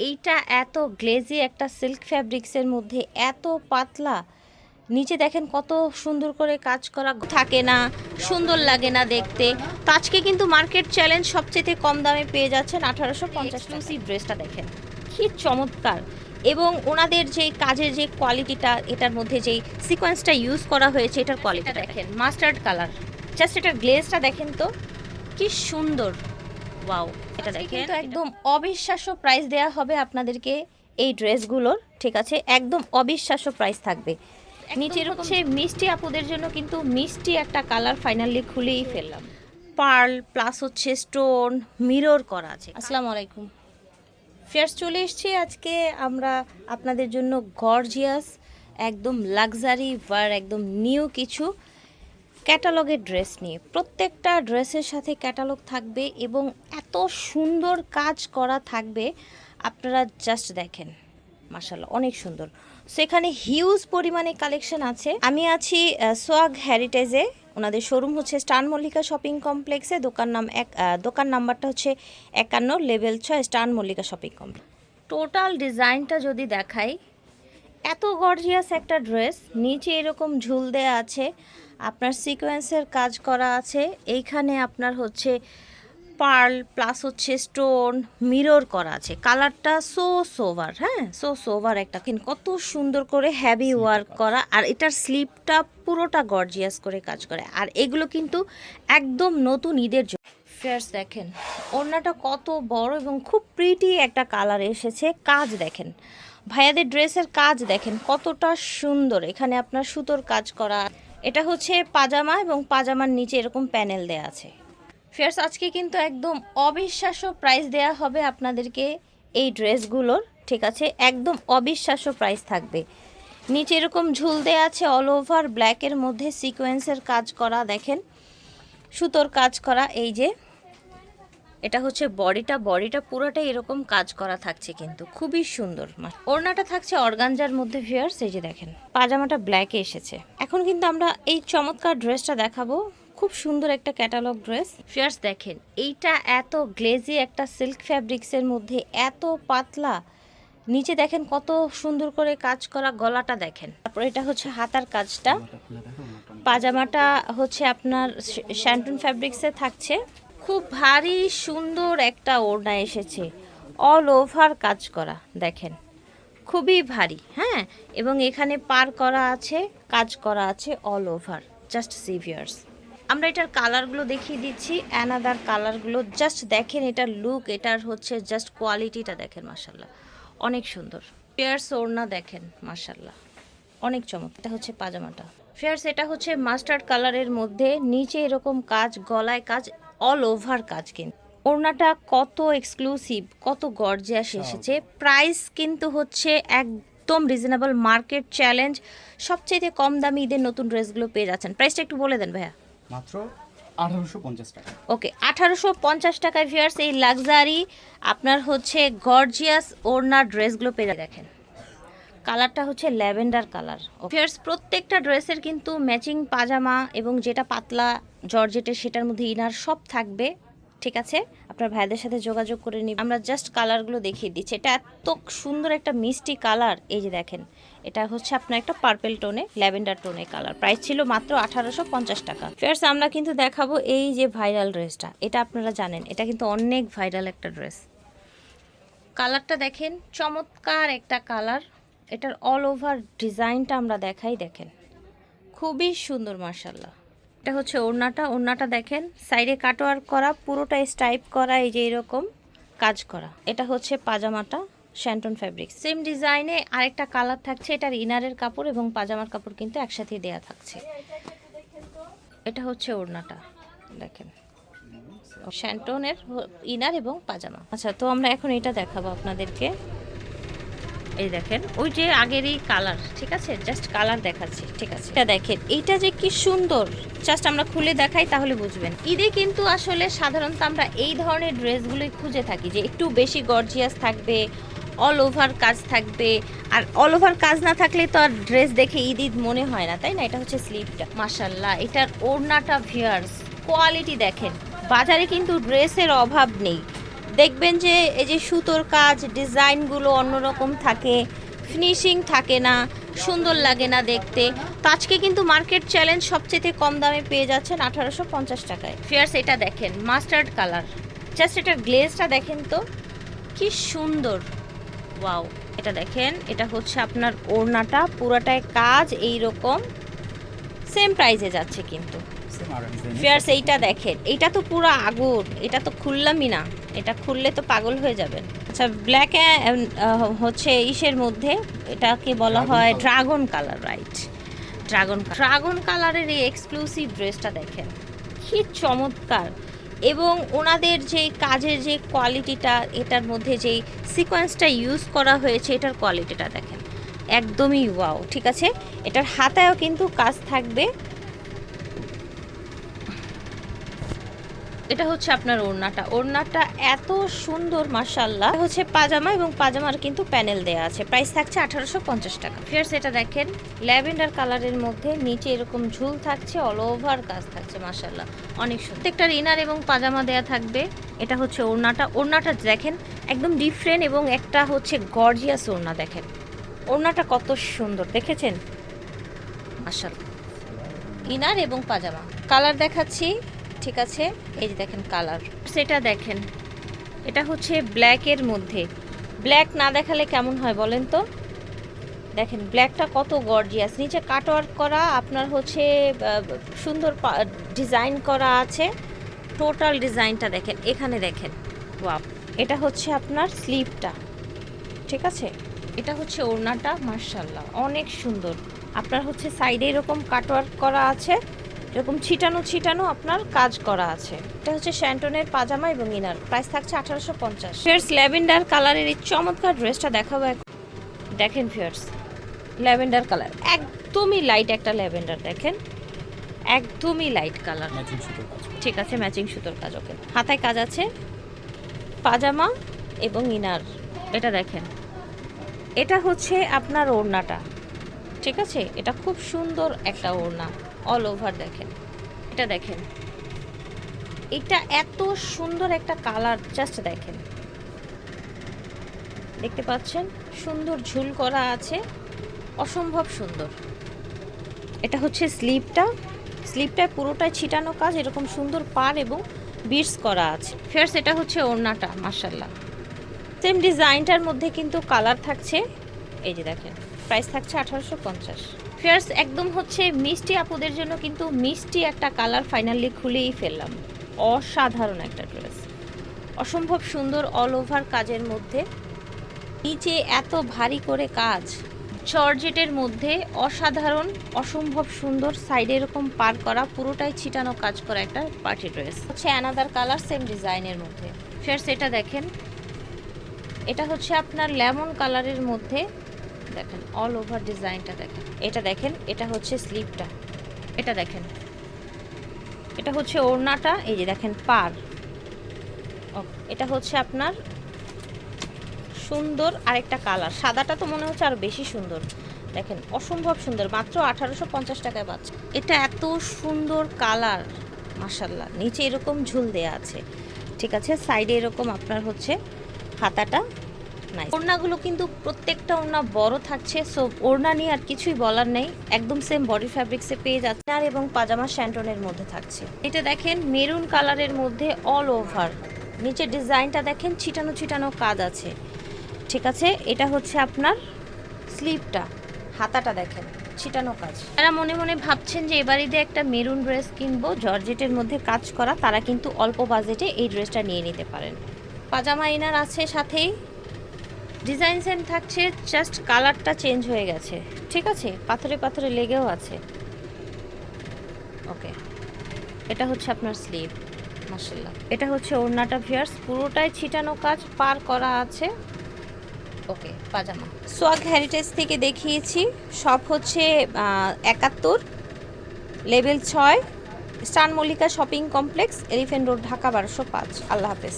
এইটা এত গ্লেজি একটা সিল্ক ফ্যাব্রিক্সের মধ্যে এত পাতলা। নিচে দেখেন কত সুন্দর করে কাজ করা থাকে না সুন্দর লাগে না দেখতে। তো আজকে কিন্তু মার্কেট চ্যালেঞ্জ সবচেয়ে কম দামে পেয়ে যাচ্ছেন আঠারোশো পঞ্চাশ এক্সক্লুসিভ ড্রেসটা দেখেন কি চমৎকার। এবং ওনাদের যে কাজের যে কোয়ালিটিটা এটার মধ্যে যেই সিকোয়েন্সটা ইউজ করা হয়েছে এটার কোয়ালিটি দেখেন মাস্টার্ড কালার জাস্ট এটার গ্লেজটা দেখেন তো কি সুন্দর। ওয়াও এটা দেখেন তো একদম অবিশ্বাস্য প্রাইস দেয়া হবে আপনাদেরকে এই ড্রেসগুলোর ঠিক আছে? একদম অবিশ্বাস্য প্রাইস থাকবে। নিচের হচ্ছে মিষ্টি আপুদের জন্য কিন্তু মিষ্টি একটা কালার ফাইনালি খুলেই ফেললাম। পার্ল প্লাস হচ্ছে স্টোন মিরর করা আছে। আসসালামু আলাইকুম। ফেয়ার্স চলে এসেছি আজকে আমরা আপনাদের জন্য গর্জিয়াস একদম লাক্সারি বার একদম নিউ কিছু। ক্যাটালগের ড্রেস নিয়ে। প্রত্যেকটা ড্রেসের সাথে ক্যাটালগ থাকবে এবং এত সুন্দর কাজ করা থাকবে, আপনারা জাস্ট দেখেন। মার্শাল্লাহ অনেক সুন্দর। সেখানে হিউজ পরিমাণে কালেকশন আছে। আমি আছি সোয়াগ হ্যারিটেজে ওনাদের শোরুম হচ্ছে স্টান মল্লিকা শপিং কমপ্লেক্সে। দোকান নাম এক দোকান নাম্বারটা হচ্ছে একান্ন লেভেল ছয় স্টান মল্লিকা শপিং কমপ্লেক্স। টোটাল ডিজাইনটা যদি দেখাই, এত গর্জিয়াস একটা ড্রেস নিচে এরকম ঝুল দেয়া আছে। আপনার সিকোয়েন্সের কাজ করা আছে। এইখানে আপনার হচ্ছে পার্ল প্লাস হচ্ছে স্টোন মিরর করা আছে। কালারটা সো সোভার হ্যাঁ? সো সোভার একটা। কিন্তু কত সুন্দর করে হ্যাভি ওয়ার্ক করা আর এটার স্লিপটা পুরোটা গর্জিয়াস করে কাজ করে। আর এগুলো কিন্তু একদম নতুন ঈদের জন্য। ফেয়ার্স দেখেন ওড়নাটা কত বড় এবং খুব প্রিটি একটা কালার এসেছে। কাজ দেখেন ভাইয়াদের ড্রেসের কাজ দেখেন কতটা সুন্দর। এখানে আপনার সুতোর কাজ করা এটা হচ্ছে পাজামা এবং পাজামার নিচে এরকম প্যানেল দেয়া আছে। ফেয়ার্স, আজকে কিন্তু একদম অবিশ্বাস্য প্রাইস দেয়া হবে আপনাদেরকে এই ড্রেসগুলোর, ঠিক আছে? একদম অবিশ্বাস্য প্রাইস থাকবে। নিচে এরকম ঝুল দেয়া আছে অল ওভার ব্ল্যাকের মধ্যে সিকোয়েন্সের কাজ করা, দেখেন? সুতোর কাজ করা, এই যে এটা হচ্ছে বডিটা বডিটা পুরোটাই এরকম কাজ করা থাকছে কিন্তু। খুবই সুন্দর। ওড়নাটা থাকছে অর্গানজার মধ্যে ফিয়ার্স এই যে দেখেন। পাজামাটা ব্ল্যাকে এসেছে। এখন কিন্তু আমরা এই চমৎকার ড্রেসটা দেখাবো। খুব সুন্দর একটা ক্যাটালগ ড্রেস ফিয়ার্স দেখেন এইটা এত গ্লেজি একটা সিল্ক ফ্যাব্রিক্সের মধ্যে এত পাতলা। নিচে দেখেন কত সুন্দর করে কাজ করা গলাটা দেখেন। তারপর এটা হচ্ছে হাতার কাজটা। পাজামাটা হচ্ছে আপনার শ্যান্টুন ফ্যাব্রিক্সে থাকছে। খুব ভারী, সুন্দর একটা ওড়না এসেছে। অল ওভার কাজ করা, দেখেন। খুবই ভারী হ্যাঁ? এবং এখানে পার করা আছে, কাজ করা আছে অল ওভার জাস্ট সিভিয়ার্স আমরা এটার কালারগুলো দেখিয়ে দিচ্ছি অ্যানাদার কালারগুলো জাস্ট দেখেন এটার লুক এটার হচ্ছে জাস্ট কোয়ালিটিটা দেখেন মাসাল্লাহ অনেক সুন্দর। পেয়ার্স ওড়না দেখেন মাসাল্লাহ অনেক চমক, এটা হচ্ছে পাজামাটা। ফেয়ার্স এটা হচ্ছে মাস্টার্ড কালারের মধ্যে, নিচে এরকম কাজ, গলায় কাজ অল ওভার কাজ কিন্তু ওড়নাটা কত এক্সক্লুসিভ কত গর্জিয়াস এসেছে। প্রাইস কিন্তু হচ্ছে একদম রিজনেবল মার্কেট চ্যালেঞ্জ সবচেয়ে কম দামি ঈদের নতুন ড্রেসগুলো পেয়ে যাচ্ছেন। প্রাইসটা একটু বলে দেন ভাইয়া। মাত্র আঠারোশো পঞ্চাশ টাকা। ওকে আঠারোশো পঞ্চাশ টাকায় ভিয়ার্স এই লাক্সারি আপনার হচ্ছে গর্জিয়াস ওড়নার ড্রেসগুলো পেয়ে দেখেন কালারটা হচ্ছে ল্যাভেন্ডার কালার। ভিয়ার্স প্রত্যেকটা ড্রেসের কিন্তু ম্যাচিং পাজামা এবং যেটা পাতলা জর্জেটের সেটার মধ্যে ইনার সব থাকবে, ঠিক আছে? আপনার ভাইদের সাথে যোগাযোগ করে নিন আমরা জাস্ট কালারগুলো দেখিয়ে দিচ্ছি। এটা এত সুন্দর একটা মিষ্টি কালার। এই যে দেখেন, এটা হচ্ছে আপনার একটা পার্পেল টোনে, ল্যাভেন্ডার টোনে কালার। প্রাইস ছিল মাত্র আঠারোশো পঞ্চাশ টাকা। ফেয়ার্স আমরা কিন্তু দেখাবো এই যে ভাইরাল ড্রেসটা। এটা আপনারা জানেন, এটা কিন্তু অনেক ভাইরাল একটা ড্রেস। কালারটা দেখেন, চমৎকার একটা কালার। এটার অল ওভার ডিজাইনটা আমরা দেখাই, দেখেন। খুবই সুন্দর মার্শাল্লাহ এটা হচ্ছে ওড়নাটা ওড়নাটা দেখেন, সাইডে কাটোয়ার করা, পুরোটা স্টাইপ করা, এই যে এরকম কাজ করা। এটা হচ্ছে পাজামাটা শ্যান্টন ফ্যাব্রিক সেম ডিজাইনে আরেকটা কালার থাকছে, এটার ইনারের কাপড় এবং পাজামার কাপড় কিন্তু একসাথে দেয়া থাকছে। এটা হচ্ছে ওড়নাটা, দেখেন। শ্যান্টনের ইনার এবং পাজামা। আচ্ছা তো আমরা এখন এটা দেখাবো আপনাদেরকে। এই দেখেন, ওই যে আগেরই কালার ঠিক আছে? জাস্ট কালার দেখাচ্ছি, ঠিক আছে? এটা দেখেন, এইটা যে কি সুন্দর। জাস্ট আমরা খুলে দেখাই, তাহলে বুঝবেন। ঈদে কিন্তু আসলে সাধারণত আমরা এই ধরনের ড্রেসগুলোই খুঁজে থাকি, যে একটু বেশি গর্জিয়াস থাকবে অল ওভার কাজ থাকবে। আর অল ওভার কাজ না থাকলে তো আর ড্রেস দেখে ঈদ ঈদ মনে হয় না, তাই না? এটা হচ্ছে স্লিপটা মাসাল্লাহ এটার ওড়নাটা ভিয়ার্স কোয়ালিটি দেখেন। বাজারে কিন্তু ড্রেসের অভাব নেই। দেখবেন যে এই যে সুতোর কাজ ডিজাইনগুলো অন্যরকম থাকে ফিনিশিং থাকে না সুন্দর লাগে না দেখতে। তো আজকে কিন্তু মার্কেট চ্যালেঞ্জ সবচেয়ে কম দামে পেয়ে যাচ্ছেন আঠারোশো পঞ্চাশ টাকায়। ফিয়ার্স এটা দেখেন মাস্টার্ড কালার জাস্ট এটার গ্লেজটা দেখেন তো কি সুন্দর। ওয়াও এটা দেখেন এটা হচ্ছে আপনার ওড়নাটা পুরোটায় কাজ এই রকম সেম প্রাইসে যাচ্ছে কিন্তু। ফেয়ার্স এইটা দেখেন এইটা তো পুরো আগুন এটা তো খুললামই না। এটা খুললে তো পাগল হয়ে যাবেন আচ্ছা ব্ল্যাক হচ্ছে ইসের মধ্যে এটাকে বলা হয় dragon colour right dragon dragon কালারের এই এক্সক্লুসিভ ড্রেসটা দেখেন কি চমৎকার। এবং ওনাদের যে কাজের যে কোয়ালিটিটা এটার মধ্যে যেই সিকোয়েন্সটা ইউজ করা হয়েছে এটার কোয়ালিটিটা দেখেন। একদমই ওয়াও ঠিক আছে? এটার হাতায়ও কিন্তু কাজ থাকবে। এটা হচ্ছে আপনার ওড়নাটা। ওড়নাটা এত সুন্দর মাশাল্লাহ এটা হচ্ছে পাজামা এবং পাজামার কিন্তু প্যানেল দেয়া আছে। প্রাইস থাকছে আঠারোশো পঞ্চাশ টাকা। ফিয়ার্স এটা দেখেন, ল্যাভেন্ডার কালারের মধ্যে নিচে এরকম ঝুল থাকছে অল ওভার কাজ থাকছে মাশাল্লাহ অনেক সুন্দর। প্রত্যেকটার ইনার এবং পাজামা দেয়া থাকবে। এটা হচ্ছে ওড়নাটা। ওড়নাটা দেখেন, একদম ডিফারেন্ট এবং একটা হচ্ছে গর্জিয়াস ওড়না দেখেন। ওড়নাটা কত সুন্দর, দেখেছেন? মাশাল্লাহ ইনার এবং পাজামা। কালার দেখাচ্ছি। ঠিক আছে? এই যে দেখেন কালার। সেটা দেখেন। এটা হচ্ছে ব্ল্যাকের মধ্যে। ব্ল্যাক না দেখালে কেমন হয় বলেন তো? দেখেন ব্ল্যাকটা কত গর্জিয়াস নিচে কাটওয়ার্ক করা, আপনার হচ্ছে সুন্দর ডিজাইন করা আছে। টোটাল ডিজাইনটা দেখেন, এখানে দেখেন। ওয়াও এটা হচ্ছে আপনার স্লিপটা ঠিক আছে? এটা হচ্ছে ওড়নাটা মার্শাল্লাহ অনেক সুন্দর। আপনার হচ্ছে সাইডে এরকম কাটওয়ার্ক করা আছে। এরকম ছিটানো ছিটানো আপনার কাজ করা আছে। এটা হচ্ছে শ্যান্টনের পাজামা এবং ইনার। প্রাইস থাকছে আঠারোশো পঞ্চাশ। ফিয়ার্স ল্যাভেন্ডার কালারের এই চমৎকার ড্রেসটা দেখাবো এক- দেখেন ফিয়ার্স ল্যাভেন্ডার কালার একদমই লাইট একটা ল্যাভেন্ডার দেখেন। একদমই লাইট কালার ঠিক আছে ম্যাচিং সুতোর কাজ ওকে। হাতায় কাজ আছে। পাজামা এবং ইনার। এটা দেখেন। এটা হচ্ছে আপনার ওড়নাটা। ঠিক আছে? এটা খুব সুন্দর একটা ওড়না। অল ওভার দেখেন। এটা দেখেন। এটা এত সুন্দর একটা কালার জাস্ট দেখেন। দেখতে পাচ্ছেন? সুন্দর ঝুল করা আছে। অসম্ভব সুন্দর। এটা হচ্ছে স্লিপটা স্লিপটায় পুরোটাই ছিটানো কাজ, এরকম সুন্দর পার এবং বিটস করা আছে। ফেয়ার্স এটা হচ্ছে ওড়নাটা মার্শাল্লাহ সেম ডিজাইনটার মধ্যে কিন্তু কালার থাকছে। এই যে দেখেন প্রাইস থাকছে আঠারোশো পঞ্চাশ। ফেয়ার্স, একদম হচ্ছে মিষ্টি আপুদের জন্য কিন্তু মিষ্টি একটা কালার ফাইনালি খুলেই ফেললাম। অসাধারণ একটা ড্রেস। অসম্ভব সুন্দর অল ওভার কাজের মধ্যে। নিচে এত ভারী করে কাজ। জর্জেটের মধ্যে অসাধারণ, অসম্ভব সুন্দর সাইডে এরকম পার করা, পুরোটাই ছিটানো কাজ করা একটা পার্টি ড্রেস হচ্ছে অ্যানাদার কালার সেম ডিজাইনের মধ্যে। ফের এটা দেখেন। এটা হচ্ছে আপনার লেমন কালারের মধ্যে। দেখেন অল ওভার ডিজাইনটা দেখেন। এটা দেখেন, এটা হচ্ছে স্লিপটা এটা দেখেন। এটা হচ্ছে ওড়নাটা, এই যে দেখেন, পার। এটা হচ্ছে আপনার সুন্দর আরেকটা কালার। সাদাটা তো মনে হচ্ছে আরও বেশি সুন্দর। দেখেন, অসম্ভব সুন্দর। মাত্র আঠারোশো পঞ্চাশ টাকায় পাচ্ছে। এটা এত সুন্দর কালার মাসাল্লাহ নিচে এরকম ঝুল দেয়া আছে। ঠিক আছে, সাইডে এরকম আপনার হচ্ছে হাতাটা। নাই ওড়নাগুলো কিন্তু প্রত্যেকটা ওড়না বড় থাকছে সো ওড়না নিয়ে আর কিছুই বলার নেই। একদম সেম বডি ফ্যাব্রিক্সে পেয়ে যাচ্ছে। আর এবং পাজামা শ্যান্টনের মধ্যে থাকছে। এটা দেখেন মেরুন কালারের মধ্যে অল ওভার নিচে ডিজাইনটা দেখেন ছিটানো ছিটানো কাজ আছে। ঠিক আছে? এটা হচ্ছে আপনার স্লিপটা হাতাটা দেখেন, ছিটানো কাজ। যারা মনে মনে ভাবছেন যে এবার ঈদে একটা মেরুন ড্রেস কিনবো, জর্জেটের মধ্যে কাজ করা, তারা কিন্তু অল্প বাজেটে এই ড্রেসটা নিয়ে নিতে পারেন। পাজামা ইনার আছে সাথেই। ডিজাইন সেম থাকছে জাস্ট কালারটা চেঞ্জ হয়ে গেছে। ঠিক আছে? পাথরে পাথরে লেগেও আছে। ওকে এটা হচ্ছে আপনার স্লিভ মাসাল্লাহ এটা হচ্ছে ওড়নাটা ভিয়ার্স পুরোটাই ছিটানো কাজ, পার করা আছে। ওকে পাজামা। সোয়াগ হ্যারিটেজ থেকে দেখিয়েছি। সব হচ্ছে একাত্তর। লেভেল ছয়। স্টান Mallika shopping complex elephant road Dhaka বারোশো পাঁচ। আল্লাহ হাফেজ।